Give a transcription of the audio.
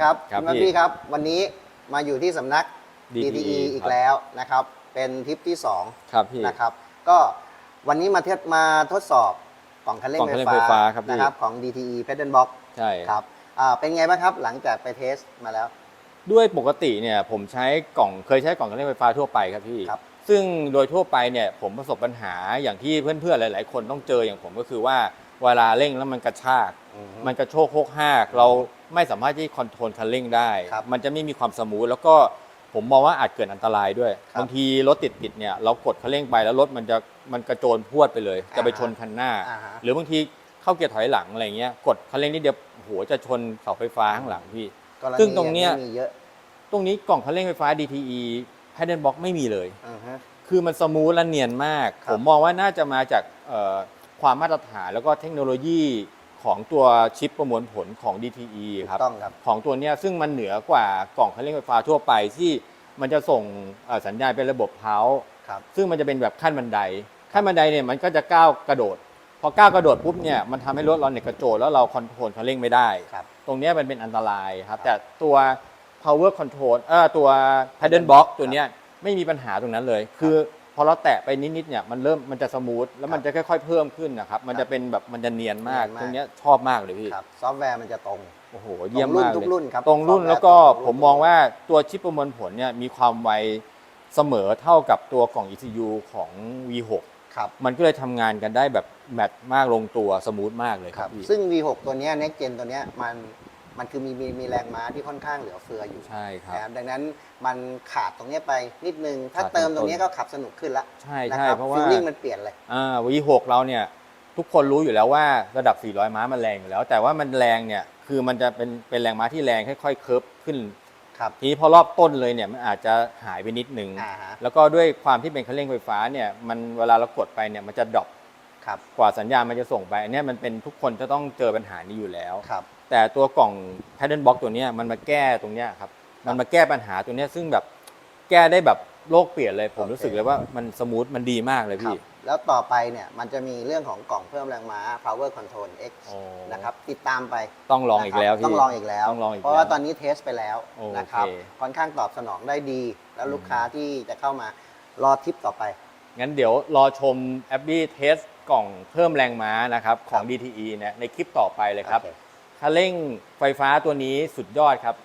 ครับครับณพี่ พี่ครับ วันนี้มาอยู่ที่สำนัก DTE DTE อีกครับแล้วนะครับ เป็นทริปที่ ครับพี่ 2 นะครับ ก็วันนี้มาเทสมาทดสอบกล่องคันเร่งกล่องคันเร่งไฟไฟฟ้าฟ้าครับพี่ นะครับของ DTE Pedal Box ใช่ครับอ่าเป็นไงบ้างครับหลังจากไปเทสมาแล้ว ด้วยปกติเนี่ยผมใช้กล่องเคยใช้กล่องเครื่องเล่นไฟฟ้าทั่วไปครับพี่ ครับ ซึ่งโดยทั่วไปเนี่ยผมประสบปัญหาอย่างที่เพื่อนๆหลาย ๆ คนต้องเจออย่างผมก็คือว่าเวลาเร่งแล้วมันกระชาก อือฮึ มันกระโชกโคกหากเรา ไม่สามารถที่คอนโทรลคันเร่งได้ ครับมันจะไม่มีความสมูทแล้วก็ผมมองว่าอาจเกิดอันตรายด้วยครับบางทีรถติดๆเนี่ยเรากดคันเร่งไปแล้วรถมันจะมันกระโจนพรวดไปเลย จะไปอ่าฮะชนคันหน้า อ่าฮะ หรือบางทีเข้าเกียร์ถอยหลังอะไรเงี้ยกดคันเร่งนิดเดียวโอ้โหจะชนเสาไฟฟ้าข้างหลังพี่กรณีซึ่งตรงเนี้ยมีเยอะตรงนี้กล่องคันเร่งไฟฟ้า DTE Paddle Box ไม่มีเลยอือฮะ คือมันสมูทและเนียนมาก ครับผมมองว่าน่าจะมาจากเอ่อความมาตรฐานแล้วก็เทคโนโลยี ของตัวชิปประมวลผลของ DTE ถูกครับ ต้องครับ ของตัวเนี้ยซึ่งมันเหนือกว่ากล่องคันเร่งไฟฟ้าทั่วไปที่มันจะส่งเอ่อสัญญาณเป็นระบบเท้าครับ ซึ่งมันจะเป็นแบบขั้นบันได ขั้นบันไดเนี่ยมันก็จะก้าวกระโดด พอก้าวกระโดดปุ๊บเนี่ยมันทำให้รถเราเนี่ยกระโจนแล้วเราคอนโทรลคันเร่งไม่ได้ ครับ ตรงเนี้ยมันเป็นอันตรายครับ แต่ตัว power control เออตัว paddle box ตัวเนี้ยไม่มีปัญหาตรงนั้นเลย คือ พอเราแตะไปนิดๆเนี่ยมันเริ่มมันจะสมูทแล้วมันจะค่อยๆเพิ่มขึ้นนะครับมันจะเป็นแบบมันจะเนียนมากเนียนมาก ตรงเนี้ยชอบมากเลยพี่ครับซอฟต์แวร์มันจะตรง โอ้โหเยี่ยมมากทุเลกยรุ่นครับตรงรุ่นซอฟต์แวร์แล้วก็ตรงรุ่น ผมมองว่าตัวชิปประมวลผลเนี่ยมีความไวเสมอเท่ากับตัวกล่อง ECU ของ V6 ครับมันก็เลยทำงานกันได้แบบแมทมากลงตัวสมูทมากเลยคครัรับบพี่ซึ่ง V6 ตัวเนี้ย Next Gen ตัวเนี้ยมัน มันคือมีมีมีแรงม้าที่ค่อนข้างเหลือเฟืออยู่ใช่ครับ นะครับดังนั้นมันขาดตรงเนี้ยไปนิดนึง ถ้าขาดเติมต้นตรงเนี้ยก็ขับสนุกขึ้นละใช่นะใช่ครับเพราะว่า ฟีลลิ่งมันเปลี่ยนเลย อ่า V6 เราเนี่ยทุกคนรู้อยู่แล้วว่าระดับ 400 ม้ามันแรงอยู่แล้ว แต่ว่ามันแรงเนี่ยคือมันจะเป็นเป็นแรงม้าที่แรงค่อยๆเคิร์ฟขึ้น ครับ ทีนี้พอรอบต้นเลยเนี่ยมันอาจจะหายไปนิดนึงอ่าฮะ แล้วก็ด้วยความที่เป็นคันเร่งไฟฟ้าเนี่ยมันเวลาเรากดไปเนี่ยมันจะดรอป ครับกว่าสัญญาณมันจะส่งไป อันเนี้ยมันเป็นทุกคนจะต้องเจอปัญหานี้อยู่แล้ว ครับ แต่ตัวกล่อง pattern box ตัวเนี้ยมันมาแก้ตรงเนี้ยครับ มันมาแก้ปัญหาตัวเนี้ยซึ่งแบบแก้ได้แบบโลกเปลี่ยนเลย ผมโอเครู้สึกเลยว่ามันสมูทมันดีมากเลยครัพี่บแล้วต่อไปเนี่ยมันจะมีเรื่องของกล่องเพิ่มแรงม้า power control X โอ้นะครับติดตามไปต้องลองอีกแล้วนะครับพี่ต้องลองอีกแล้วต้องลองอีกเพราะว่าแล้วตอนนี้เทสไปแล้วโอเคนะครับค่อนข้างตอบสนองได้ดี แล้วลูกค้าที่จะเข้ามารอทริปต่อไป งั้นเดี๋ยวรอชมแอปปี้เทส กล่องเพิ่มแรงม้านะครับของครับ DTE เนี่ยในคลิปต่อไปเลยครับโอเค คันเร่งไฟฟ้าตัวนี้สุดยอดครับ